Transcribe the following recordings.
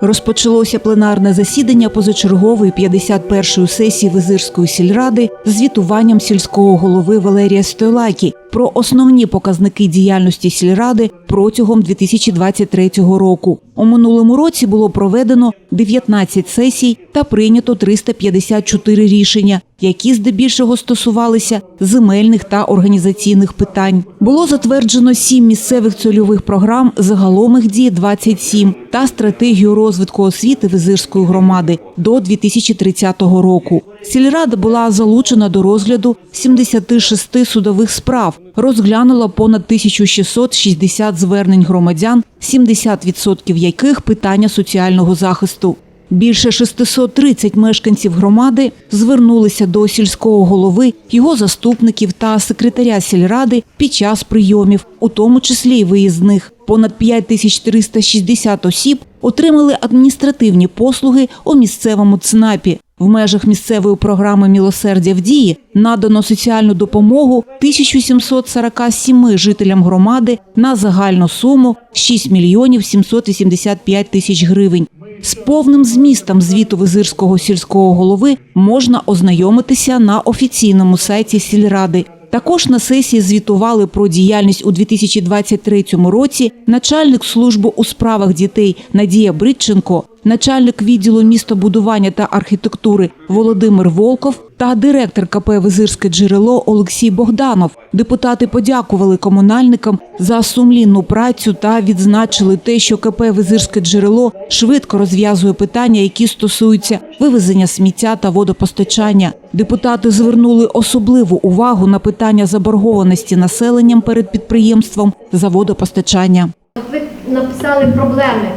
Розпочалося пленарне засідання позачергової 51-ї сесії Визирської сільради з звітуванням сільського голови Валерія Стойлакі про основні показники діяльності сільради протягом 2023 року. У минулому році було проведено 19 сесій та прийнято 354 рішення, які здебільшого стосувалися земельних та організаційних питань. Було затверджено сім місцевих цільових програм, загалом їх діє 27, та стратегію розвитку освіти Визирської громади до 2030 року. Сільрада була залучена до розгляду 76 судових справ, розглянула понад 1660 звернень громадян, 70% яких питання соціального захисту. Більше 630 мешканців громади звернулися до сільського голови, його заступників та секретаря сільради під час прийомів, у тому числі й виїзних. Понад 5360 осіб отримали адміністративні послуги у місцевому ЦНАПі. В межах місцевої програми Мілосердя в дії надано соціальну допомогу 1747 жителям громади на загальну суму 6 мільйонів 785 тисяч гривень. З повним змістом звіту Визирського сільського голови можна ознайомитися на офіційному сайті сільради. Також на сесії звітували про діяльність у 2023 році начальник служби у справах дітей Надія Бритченко, начальник відділу містобудування та архітектури Володимир Волков та директор КП Визирське джерело Олексій Богданов. Депутати подякували комунальникам за сумлінну працю та відзначили те, що КП Визирське джерело швидко розв'язує питання, які стосуються вивезення сміття та водопостачання. Депутати звернули особливу увагу на питання заборгованості населенням перед підприємством за водопостачання. Ви написали проблеми.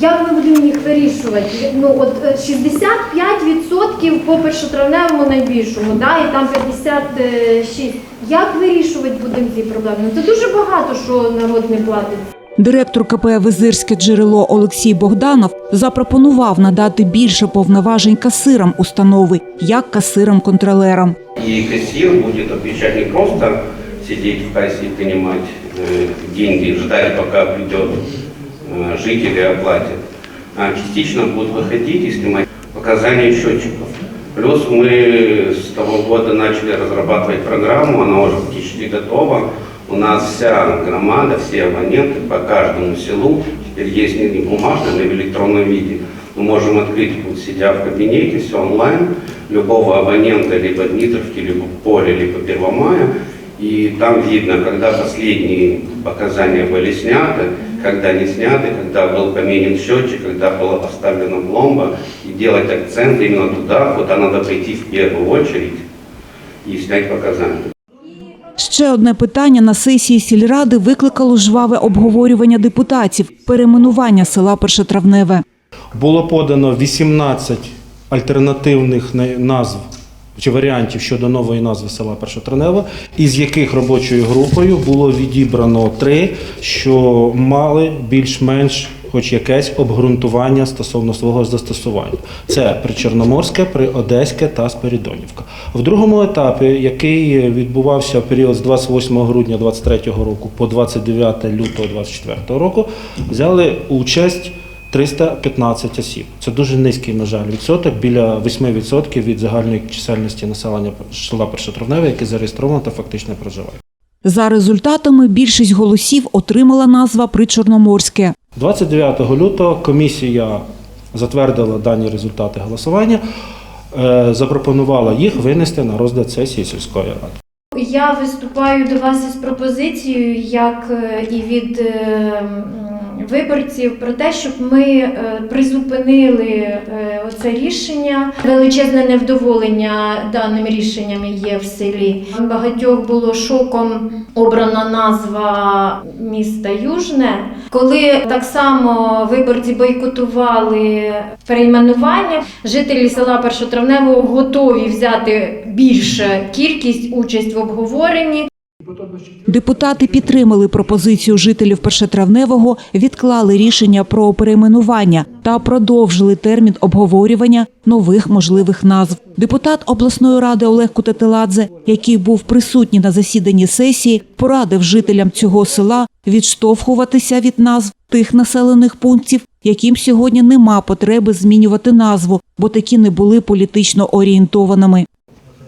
Як ми будемо їх вирішувати? Ну от е, 65% по першотравневому найбільшому, да, і там 56. Як вирішувати будемо ці проблеми? Ну це дуже багато, що народ не платить. Директор КП Визирське джерело Олексій Богданов запропонував надати більше повноважень касирам установи, як касирам-контролерам. И кассир будет отвечать не просто сидеть в кассе и принимать э, деньги, ждать, э, житель и оплатит, а частично будет выходить и снимать показания счетчиков. Плюс мы с того года начали разрабатывать программу, она уже практически готова. У нас вся громада, все абоненты по каждому селу теперь есть не в бумажном, а в электронном виде. Мы можем открыть, вот, сидя в кабинете, все онлайн, любого абонента, либо Дмитровки, либо Поле, либо Первомая. И там видно, когда последние показания были сняты, когда не сняты, когда был поменен счетчик, когда была поставлена пломба. И делать акцент именно туда, куда надо прийти в первую очередь и снять показания. Ще одне питання на сесії сільради викликало жваве обговорювання депутатів перейменування села Першотравневе. Було подано 18 альтернативних на- назв чи варіантів щодо нової назви села Першотравневе, із яких робочою групою було відібрано три, що мали більш-менш хоч якесь обґрунтування стосовно свого застосування. Це Причорноморське, Приодеське та Спирідонівка. В другому етапі, який відбувався в період з 28 грудня 2023 року по 29 лютого 2024 року, взяли участь 315 осіб. Це дуже низький, на жаль, відсоток, біля 8% від загальної чисельності населення села Першотравневе, яке зареєстровано та фактично проживає. За результатами більшість голосів отримала назва Причорноморське. 29 лютого комісія затвердила дані результати голосування, е, запропонувала їх винести на розгляд сесії сільської ради. Я виступаю до вас із пропозицією, як е, і від е, виборців, про те, щоб ми е, призупинили е, оце рішення. Величезне невдоволення даним рішенням є в селі. Багатьох було шоком обрана назва міста Южне, коли так само виборці бойкотували перейменування. Жителі села Першотравневого готові взяти більше кількість участь в обговоренні. Депутати підтримали пропозицію жителів Першотравневого, відклали рішення про перейменування та продовжили термін обговорювання нових можливих назв. Депутат обласної ради Олег Кутателадзе, який був присутній на засіданні сесії, порадив жителям цього села відштовхуватися від назв тих населених пунктів, яким сьогодні нема потреби змінювати назву, бо такі не були політично орієнтованими.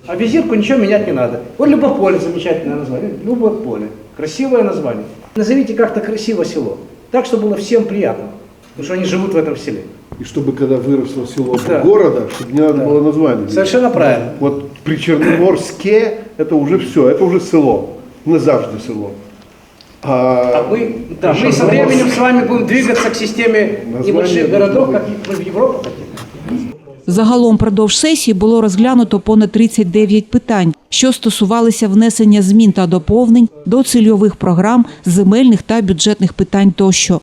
А визирку ничего менять не надо. Вот Любополе замечательное название. Любополе. Красивое название. Назовите как-то красиво село. Так, чтобы было всем приятно. Потому что они живут в этом селе. И чтобы когда выросло село Да. города, чтобы не надо Да. было название. Совершенно правильно. Вот при Черноморске это уже все, это уже село. Назавжди село. А, А мы, да, мы со временем с вами будем двигаться к системе небольших городов, как мы в Европу хотим. Загалом продовж сесії було розглянуто понад 39 питань, що стосувалися внесення змін та доповнень до цільових програм, земельних та бюджетних питань тощо.